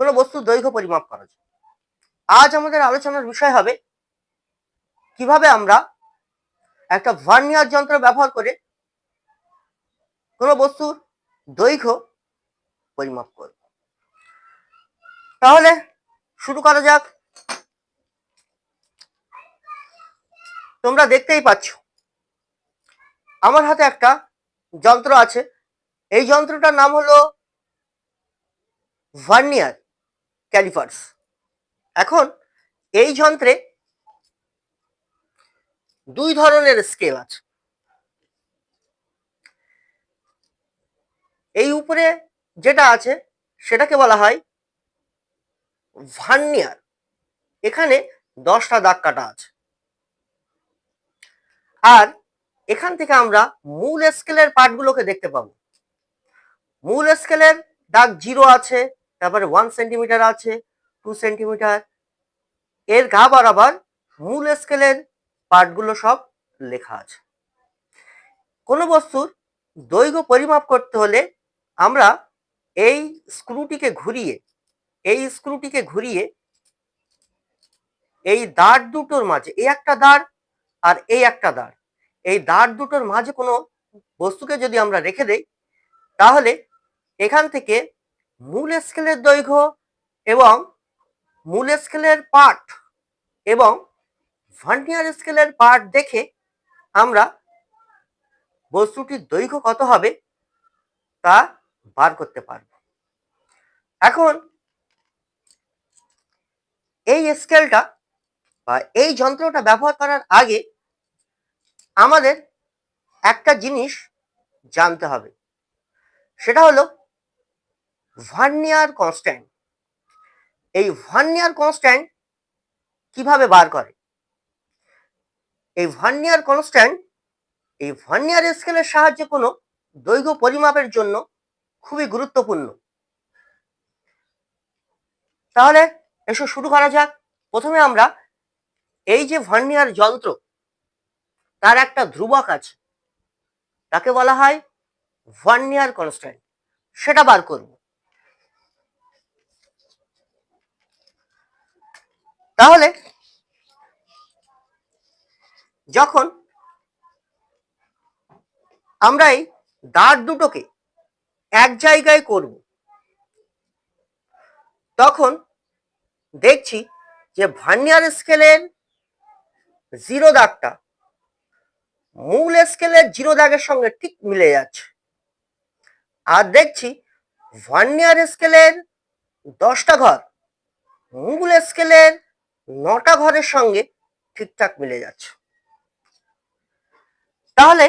কোনো বস্তুর দৈর্ঘ্য পরিমাপ করা যায়। আজ আমাদের আলোচনার বিষয় হবে, কীভাবে আমরা একটা ভার্নিয়ার যন্ত্র ব্যবহার করে কোনো বস্তুর দৈর্ঘ্য পরিমাপ করব। তাহলে শুরু করা যাক। তোমরা দেখতেই পাচ্ছ, আমার হাতে একটা যন্ত্র আছে। এই যন্ত্রটার নাম হলো ভার্নিয়ার। ক্যালিপার্স এখন এই যন্ত্রে দুই ধরনের স্কেল আছে। এই উপরে যেটা আছে, সেটাকে বলা হয় ভার্নিয়ার। এখানে দশটা দাগ কাটা আছে। আর এখান থেকে আমরা মূল স্কেলের পার্টগুলোকে দেখতে পাবো। মূল স্কেলের দাগ জিরো আছে তারপরে ওয়ান সেন্টিমিটার আছে টু সেন্টিমিটার এর গা বরাবর মূল স্কেলের পার্টগুলো সব লেখা আছে। কোনো বস্তুর দৈর্ঘ্য পরিমাপ করতে হলে আমরা এই স্ক্রুটিকে ঘুরিয়ে, এই স্ক্রুটিকে ঘুরিয়ে এই দাঁড় দুটোর মাঝে, এই একটা দাঁড় আর এই একটা দাঁড়, এই দাঁড় দুটোর মাঝে কোনো বস্তুকে যদি আমরা রেখে দেই, তাহলে এখান থেকে মূল স্কেলের দৈর্ঘ্য এবং মূল স্কেলের পার্ট এবং ভার্নিয়ার স্কেলের পার্ট দেখে আমরা বস্তুটির দৈর্ঘ্য কত হবে তা বার করতে পারব। এখন এই স্কেলটা বা এই যন্ত্রটা ব্যবহার করার আগে আমাদের একটা জিনিস জানতে হবে। সেটা হলো ভার্নিয়ার কনস্ট্যান্ট এই ভার্নিয়ার কনস্ট্যান্ট কীভাবে বার করে? এই ভার্নিয়ার কনস্ট্যান্ট এই ভার্নিয়ার স্কেলের সাহায্যে কোনো দৈর্ঘ্য পরিমাপের জন্য খুবই গুরুত্বপূর্ণ। তাহলে এসো শুরু করা যাক। প্রথমে আমরা এই যে ভার্নিয়ার যন্ত্র, তার একটা ধ্রুবক আছে, তাকে বলা হয় ভার্নিয়ার কনস্ট্যান্ট সেটা বার করব। তাহলে যখন আমরা এই দাঁত দুটোকে এক জায়গায় করব, তখন দেখছি যে ভার্নিয়ার স্কেলের জিরো দাগটা মূল স্কেলের জিরো দাগের সঙ্গে ঠিক মিলে যাচ্ছে। আর দেখছি ভার্নিয়ার স্কেলের দশটা ঘর মূল স্কেলের নটা ঘরের সঙ্গে ঠিকঠাক মিলে যাচ্ছে। তাহলে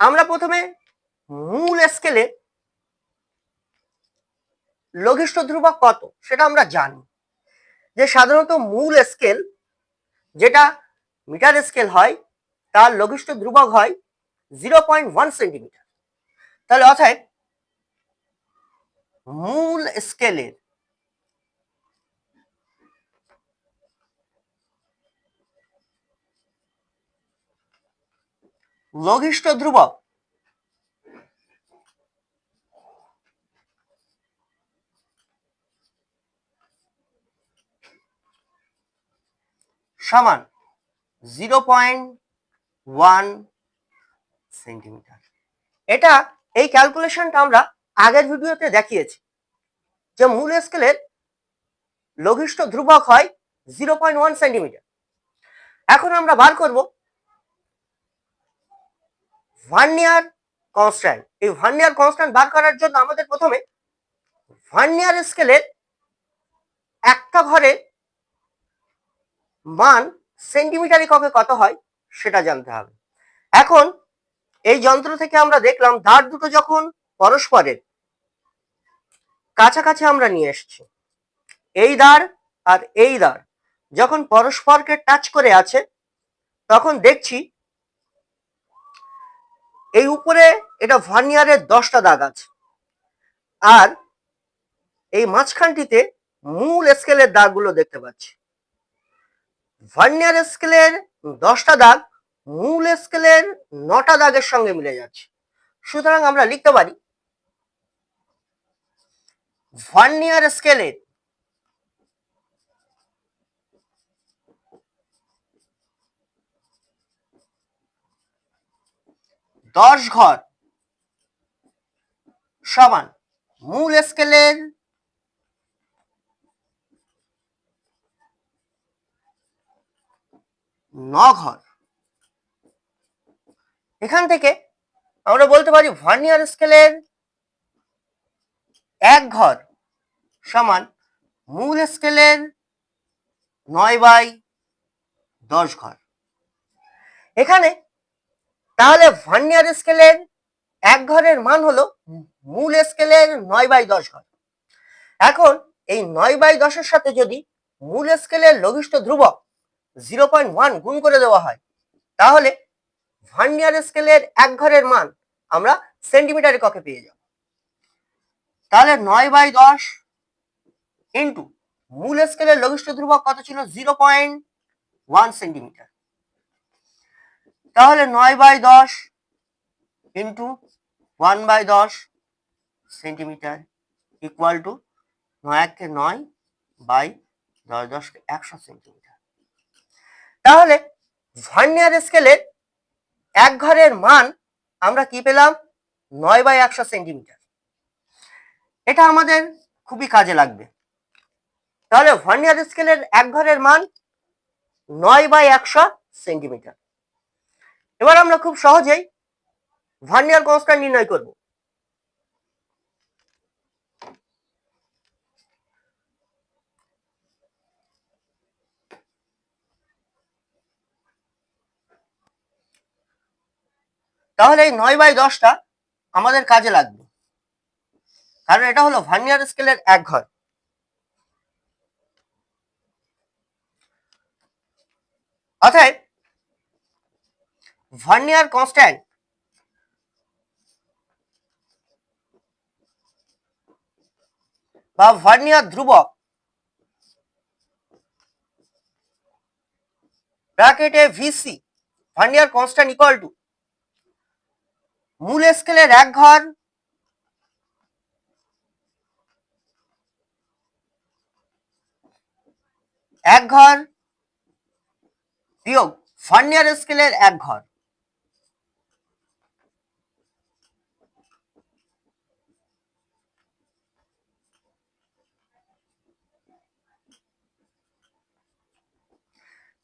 আমরা প্রথমে মূল স্কেলে লঘিষ্ঠ ধ্রুবক কত সেটা আমরা জানি। যে সাধারণত মূল স্কেল যেটা মিটার স্কেল হয়, তার লঘিষ্ঠ ধ্রুবক হয় জিরো পয়েন্ট ওয়ান সেন্টিমিটার তাহলে অর্থাৎ মূল স্কেলের লঘিষ্ঠ ধ্রুবক সমান জিরো পয়েন্ট ওয়ান সেন্টিমিটার। এটা এই ক্যালকুলেশনটা আমরা আগের ভিডিওতে দেখিয়েছি যে মূল স্কেলের লঘিষ্ঠ ধ্রুবক হয় জিরো পয়েন্ট ওয়ান সেন্টিমিটার। এখন আমরা বার করব ভার্নিয়ার কনস্ট্যান্ট। এই ভার্নিয়ার কনস্ট্যান্ট বার করার জন্য আমাদের প্রথমে ভার্নিয়ার স্কেলের একটা ঘরে মান সেন্টিমিটার এককে কত হয় সেটা জানতে হবে। এখন এই যন্ত্র থেকে আমরা দেখলাম দাঁড় দুটো যখন পরস্পরের কাছাকাছি আমরা নিয়ে এসেছি। এই দ্বার আর এই দ্বার যখন পরস্পরকে টাচ করে আছে, তখন দেখছি এই উপরে এটা ভার্নিয়ারের দশটা দাগ আছে। আর এই মাঝখানটিতে মূল স্কেলের দাগগুলো দেখতে পাচ্ছি। ভার্নিয়ার স্কেলের দশটা দাগ মূল স্কেলের নটা দাগের সঙ্গে মিলে যাচ্ছে। সুতরাং আমরা লিখতে পারি ভার্নিয়ার স্কেলের দশ ঘর সমান মূল স্কেলের ন ঘর। এখান থেকে আমরা বলতে পারি ভার্নিয়ার স্কেলের এক ঘর। সমান মূল স্কেলের নয় বাই দশ ঘর। এখানে তাহলে ভার্নিয়ার স্কেলের এক ঘরের মান হলো মূল স্কেলের নয় বাই দশ ঘর। এখন এই নয় বাই দশের সাথে যদি মূল স্কেলের লঘিষ্ঠ ধ্রুবক জিরো পয়েন্ট ওয়ান গুণ করে দেওয়া হয়, তাহলে ভার্নিয়ার স্কেলের এক ঘরের মান আমরা সেন্টিমিটার এককে পেয়ে যাব। তাহলে নয় বাই দশ ইন্টু মূল স্কেলের লঘিষ্ঠ ধ্রুবক কত ছিল? Zero point one centimetre. তাহলে নয় বাই দশ ইন্টু ওয়ান বাই দশ সেন্টিমিটার ইকুয়াল টু নয় একে নয় বাই দশ দশকে একশো সেন্টিমিটার। তাহলে ভার্নিয়ার স্কেলের এক ঘরের মান আমরা কি পেলাম? নয় বাই একশো সেন্টিমিটার। এটা আমাদের খুবই কাজে লাগবে। তাহলে ভার্নিয়ার স্কেলের এক ঘরের মান নয় বাই একশো সেন্টিমিটার। এবার আমরা খুব সহজেই ভার্নিয়ার কনস্ট্যান্ট নির্ণয় করব। তাহলে এই নয় বাই দশটা আমাদের কাজে লাগবে। কারণ এটা হলো ভার্নিয়ার স্কেলের এক ঘর। অতএব ভার্নিয়ার কনস্ট্যান্ট বা ভার্নিয়ার ধ্রুবক ব্র্যাকেটে VC vernier constant equal to মূল স্কেলের এক ঘর এক ঘর বিয়োগ ভার্নিয়ার স্কেলের এক ঘর।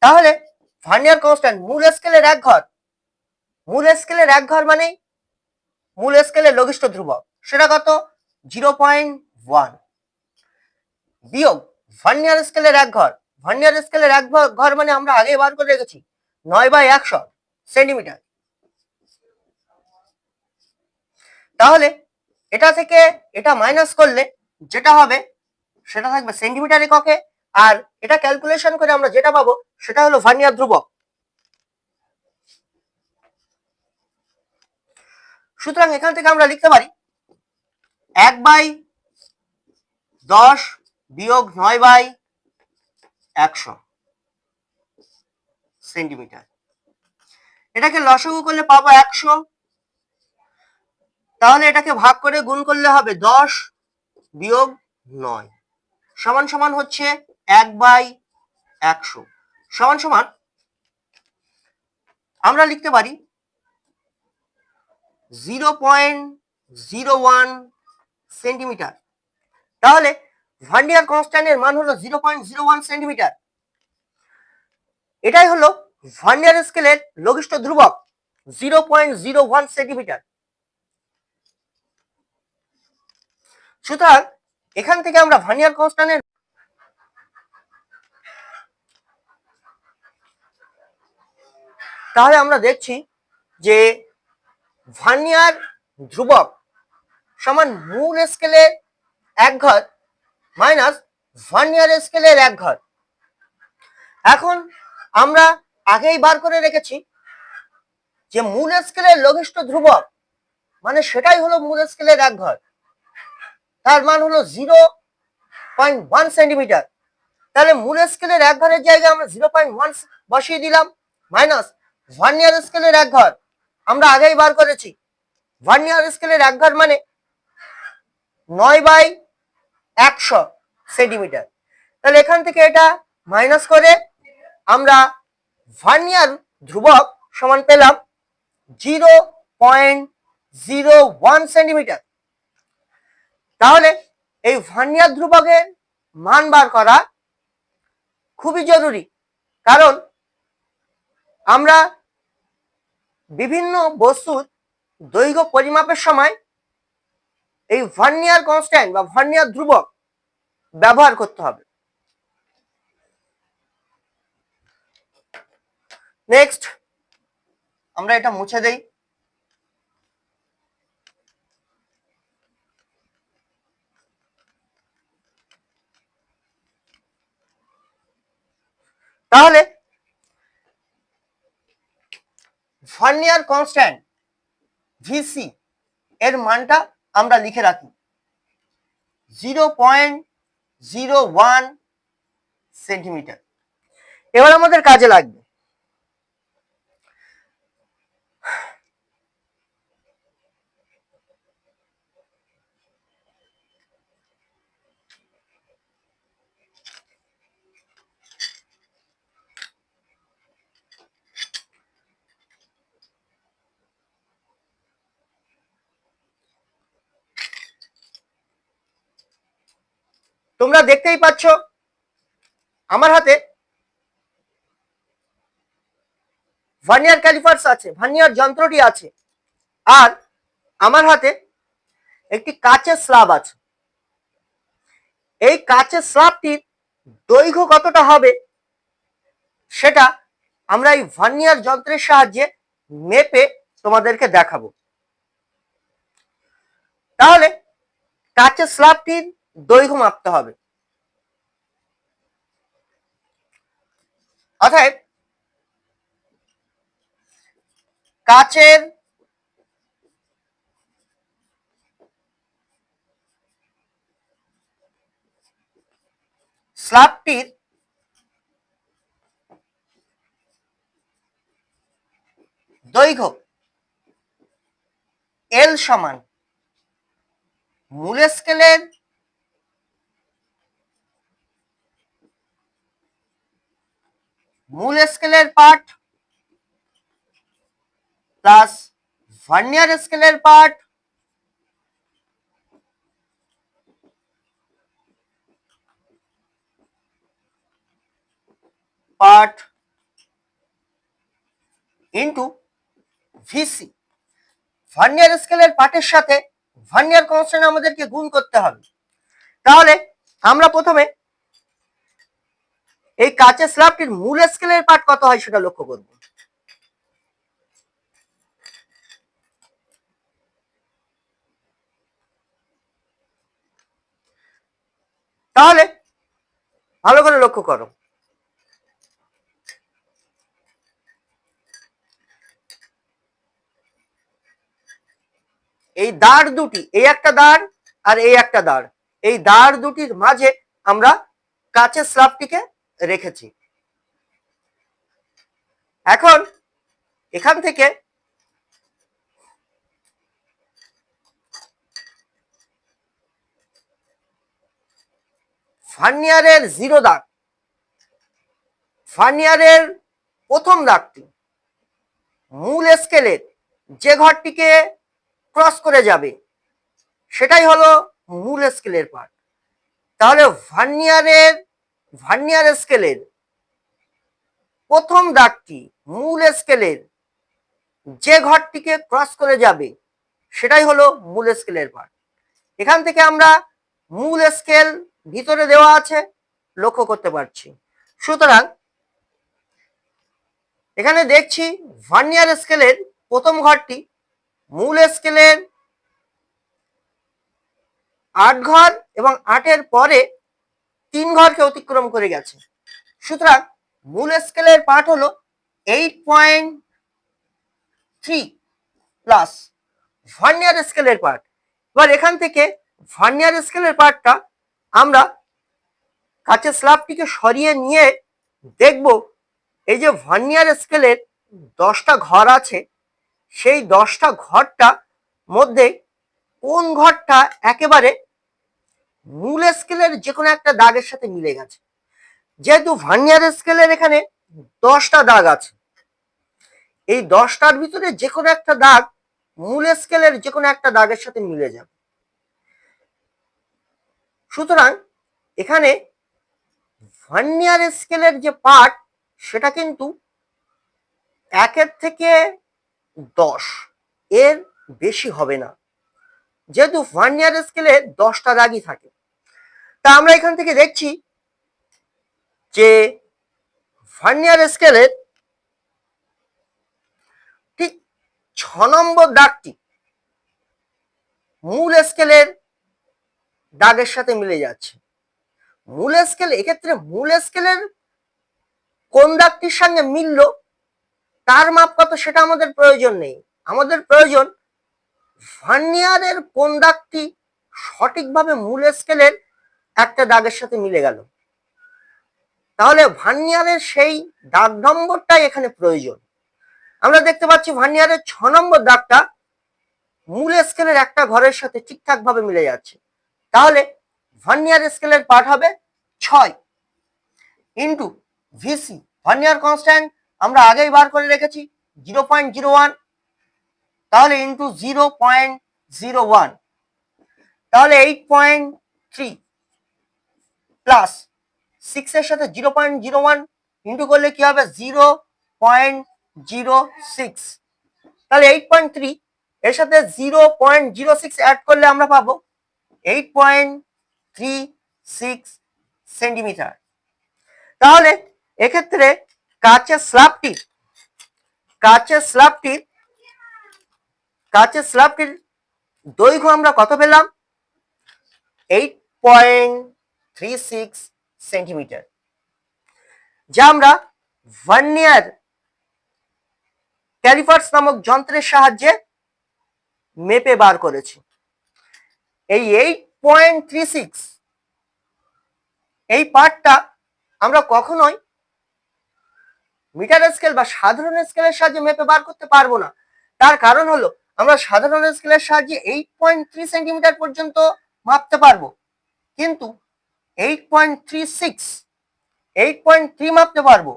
তাহলে ভার্নিয়ার কনস্ট্যান্ট মূল স্কেলের এক ঘর। মূল স্কেলের এক ঘর মানে মূল স্কেলের লঘিষ্ঠ ধ্রুবক। সেটা কত? Zero point one. বিয়োগ ভার্নিয়ার স্কেলের এক ঘর। ভার্নিয়ার স্কেলের এক ঘর- মানে আমরা আগে বার করে রেখেছি। নয় বাই একশো সেন্টিমিটার। তাহলে এটা থেকে এটা মাইনাস করলে যেটা হবে সেটা থাকবে সেন্টিমিটার এককে আর এটা ক্যালকুলেশন করে আমরা যেটা পাবো সেটা হলো ভার্নিয়ার ধ্রুবক। সুতরাং এখান থেকে আমরা লিখতে পারি এক বাই দশ বিয়োগ নয় বাই একশো সেন্টিমিটার। এটাকে লসগু করলে পাবো একশো। তাহলে এটাকে ভাগ করে গুণ করলে হবে দশ বিয়োগ নয়। সমান সমান হচ্ছে এক বাই একশো। সমান সমান আমরা লিখতে পারি zero point zero one centimetre. তাহলে ভান্ডিয়ার কনস্ট্যান্টের মান হলো zero point zero one centimetre এটাই হলো ভান্ডিয়ার স্কেলের লঘিষ্ঠ ধ্রুবক zero point zero one centimetre সুতরাং এখান থেকে আমরা ভার্নিয়ার কনস্ট্যান্টের তাহলে আমরা দেখছি যে ভার্নিয়ার ধ্রুবক সমান মূল স্কেলের এক ঘর মাইনাস ভার্নিয়ার স্কেলের এক ঘর। এখন আমরা আগেই বার করে রেখেছি যে মূল স্কেলের লঘিষ্ঠ ধ্রুবক মানে সেটাই হলো মূল স্কেলের এক ঘর। তার মান হলো জিরো পয়েন্ট ওয়ান সেন্টিমিটার তাহলে মূল স্কেলের এক ঘরের জায়গায় আমরা জিরো পয়েন্ট ওয়ান বসিয়ে দিলাম মাইনাস ভার্নিয়ার স্কেলের এক ঘর। আমরা আগেই বার করেছি। ভার্নিয়ার স্কেলের এক ঘর মানে নয় বাই একশো সেন্টিমিটার। তাহলে এখান থেকে এটা মাইনাস করে আমরা ভার্নিয়ার ধ্রুবক সমান পেলাম zero point zero one centimetre. তাহলে এই ভার্নিয়ার ধ্রুবকের মান বার করা খুবই জরুরি। কারণ আমরা বিভিন্ন বস্তুর দৈর্ঘ্য পরিমাপের সময় এই ভার্নিয়ার কনস্ট্যান্ট বা ভার্নিয়ার ধ্রুবক ব্যবহার করতে হবে। নেক্সট আমরা এটা মুছে দেই। তাহলে ভার্নিয়ার কনস্ট্যান্ট ভিসি এর মানটা আমরা লিখে রাখি। Zero point zero one centimetre এবার আমাদের কাজে লাগবে। তোমরা দেখতেই পাচ্ছ আমার হাতে ভার্নিয়ার ক্যালিপার্স আছে, ভার্নিয়ার যন্ত্রটি আছে, আর আমার হাতে একটি কাচের স্ল্যাব আছে। এই কাচের স্ল্যাবটির দৈর্ঘ্য কতটা হবে সেটা আমরা এই ভার্নিয়ার যন্ত্রের সাহায্যে মেপে তোমাদেরকে দেখাবো। তাহলে কাচের স্ল্যাবটির দৈর্ঘ্য মাপতে হবে। অর্থাৎ কাচের স্ল্যাবটির দৈর্ঘ্য এল সমান মূল স্কেলের মূল স্কেলের পার্ট প্লাস ভার্নিয়ার স্কেলের part part into VC vernier স্কেলের পার্টের সাথে ভার্নিয়ার কনস্ট্যান্ট আমাদেরকে গুণ করতে হবে। তাহলে আমরা প্রথমে এই কাচের স্ল্যাবটির মূল স্কেলের পার্ট কত হয় সেটা লক্ষ্য করব। তাহলে ভালো করে লক্ষ্য করো। এই দাঁড় দুটি, এই একটা দাঁড় আর এই একটা দাঁড়, এই দাঁড় দুটির মাঝে আমরা কাচের স্ল্যাবটিকে রেখেছি। এখন এখান থেকে ফার্নিয়ারের জিরো দাগ। ফার্নিয়ারের প্রথম দাগটি মূল স্কেলের যে ঘরটিকে ক্রস করে যাবে, সেটাই হলো মূল স্কেলের পার্ট তাহলে ভার্নিয়ারের ভার্নিয়ার স্কেলের প্রথম দাগটি মূল স্কেলের যে ঘরটিকে ক্রস করে যাবে, সেটাই হলো মূল স্কেলের পার্ট এখান থেকে আমরা মূল স্কেল ভিতরে দেওয়া আছে, লক্ষ্য করতে পারছি। সুতরাং এখানে দেখছি ভার্নিয়ার স্কেলের প্রথম ঘরটি মূল স্কেলের আট ঘর এবং আটের পরে তিন ঘরকে অতিক্রম করে গেছে। সুতরাং মূল স্কেলের পার্ট হলো eight point three plus vernier স্কেলের পার্ট এবার এখান থেকে ভার্নিয়ার স্কেলের পার্টটা আমরা কাছের স্ল্যাবটিকে সরিয়ে নিয়ে দেখব। এই যে ভার্নিয়ার স্কেলের দশটা ঘর আছে, সেই দশটা ঘরটা মধ্যে কোন ঘরটা একেবারে মূল স্কেলের যে কোনো একটা দাগের সাথে মিলে গেছে। যেহেতু ভার্নিয়ার স্কেলের এখানে দশটা দাগ আছে, এই দশটার ভিতরে যে কোনো একটা দাগ মূল স্কেলের যে কোনো একটা দাগের সাথে মিলে যাবে। সুতরাং এখানে ভার্নিয়ার স্কেলের যে পার্ট সেটা কিন্তু একের থেকে দশ, এর বেশি হবে না। যেহেতু ভার্নিয়ার স্কেলে দশটা দাগই থাকে তা আমরা এখান থেকে দেখছি যে ভার্নিয়ার স্কেলের ঠিক ছ নম্বর দাগটি মূল স্কেলের দাগের সাথে মিলে যাচ্ছে। মূল স্কেল, এক্ষেত্রে মূল স্কেলের কোন দাগটির সঙ্গে মিলল, তার মাপ কত সেটা আমাদের প্রয়োজন নেই। আমাদের প্রয়োজন ভার্নিয়ারের কোন দাগটি সঠিকভাবে মূল স্কেলের একটা দাগের সাথে মিলে গেল। তাহলে ভার্নিয়ারের সেই দাগ নম্বরটাই এখানে প্রয়োজন। আমরা দেখতে পাচ্ছি ভার্নিয়ারের ছ নম্বর দাগটা মূল স্কেলের একটা ঘরের সাথে ঠিকঠাক ভাবে মিলে যাচ্ছে। তাহলে ভার্নিয়ার স্কেলের পার্ট হবে ছয় ইন্টু ভিসি। ভার্নিয়ার কনস্ট্যান্ট আমরা আগেই বার করে রেখেছি, জিরো পয়েন্ট জিরো ওয়ান। তাহলে into zero point zero one. তাহলে এইট পয়েন্ট থ্রি। প্লাস সিক্সের সাথে zero point zero one into করলে কি হবে? জিরো পয়েন্ট জিরো সিক্স তাহলে এইট পয়েন্ট থ্রি এর সাথে zero point zero six add করলে আমরা পাবো eight point three six centimetre তাহলে এক্ষেত্রে কাচের স্ল্যাবটির কাচের স্ল্যাবটির কাচের স্ল্যাবটির দৈর্ঘ্য আমরা কত পেলাম? Eight point three six centimetre যা আমরা ভার্নিয়ার ক্যালিফার্স নামক যন্ত্রের সাহায্যে মেপে বার করেছি। এই এইট পয়েন্ট থ্রি সিক্স এই পার্টটা আমরা কখনোই মিটার স্কেল বা সাধারণ স্কেলের সাহায্যে মেপে বার করতে পারব না। তার কারণ হলো আমরা সাধারণ স্কেলের সাহায্যে এইট পয়েন্ট থ্রি সেন্টিমিটার পর্যন্ত মাপতে পারব। কিন্তু eight point three six eight point three মাপতে পারব।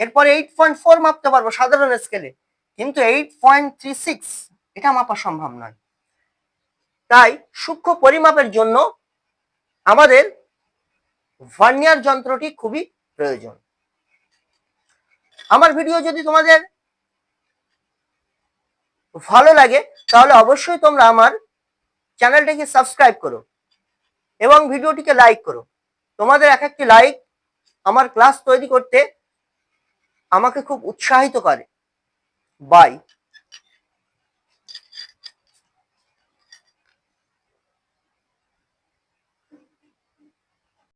এরপরে এইট পয়েন্ট ফোর মাপতে পারব সাধারণ স্কেলে কিন্তু এইট পয়েন্ট থ্রি সিক্স এটা মাপা সম্ভব নয়। তাই সূক্ষ্ম পরিমাপের জন্য আমাদের ভার্নিয়ার যন্ত্রটি খুবই প্রয়োজন। আমার ভিডিও যদি তোমাদের ভালো লাগে, তাহলে অবশ্যই তোমরা আমার চ্যানেলটিকে সাবস্ক্রাইব করো এবং ভিডিওটিকে লাইক করো। তোমাদের এক একটি লাইক আমার ক্লাস তৈরি করতে আমাকে খুব উৎসাহিত করে। বাই